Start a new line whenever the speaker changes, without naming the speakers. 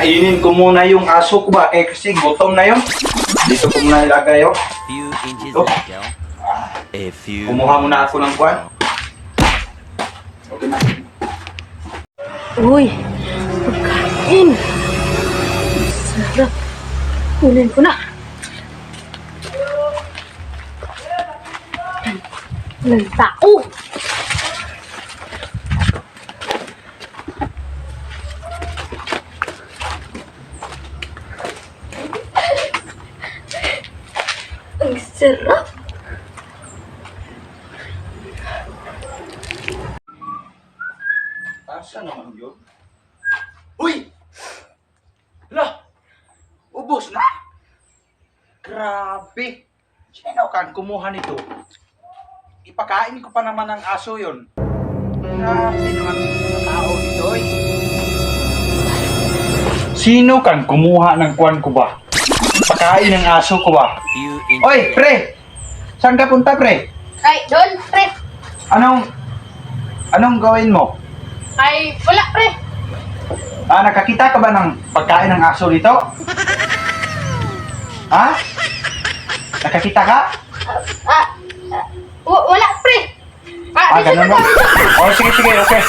Kainin ko muna yung aso ko ba? Eh kasi gutom na yun. Dito ko muna ilagay oh.
Few inches
Oh. Kumuha muna ako ng kwan. Okay na.
Uy, pagkain. Sarap. Kunin ko na. Walang tao. Sarap.
Asa naman yun? Uy! Lah! Ubus na! Grabe! Sino kan kumuha nito? Ipakain ko pa naman ng aso yon. Grabe naman yung tao dito eh. Sino kan kumuha ng kwan ko ba? Pakain ng aso ko
inches.
Oy, pre! Saan ka punta, pre?
Ay, doon, pre.
Anong... Anong gawin mo?
Ay, wala, pre.
Ah, nakakita ka ba ng pagkain ng aso dito? Ha? Nakakita ka?
Ah, ah, wa- wala, pre.
Ah,
Ah,
ganun? Oh, sige, sige, okay.